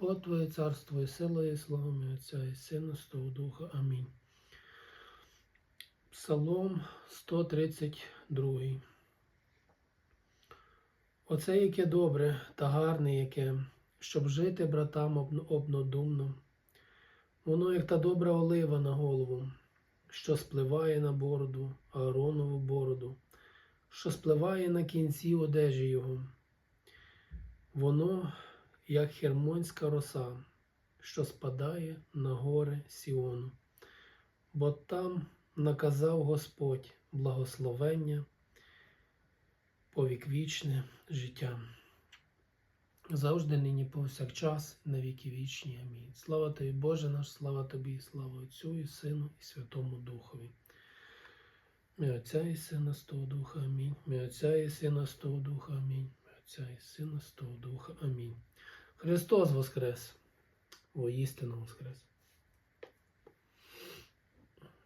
Бо Твоє царство і сила, і слава мій Отця, і Сина, Святого Духа. Амінь. Псалом 132. Оце яке добре та гарне яке, щоб жити братам обн- однодумно. Воно як та добра олива на голову, що спливає на бороду, Ааронову бороду, що спливає на кінці одежі його. Воно, як хермонська роса, що спадає на гори Сіону. Бо там наказав Господь благословення, повіквічне життя. Завжди нині повсякчас, на віки вічні. Амінь. Слава тобі, Боже наш, слава тобі, слава Отцю і Сину, і Святому Духові. Мій Отця і Сина з того Духа, Амінь. Мій Отця і Сина з того Духа, Амінь. Отця і Сина з того Духа, Амінь. Христос Воскрес! Воістину Воскрес!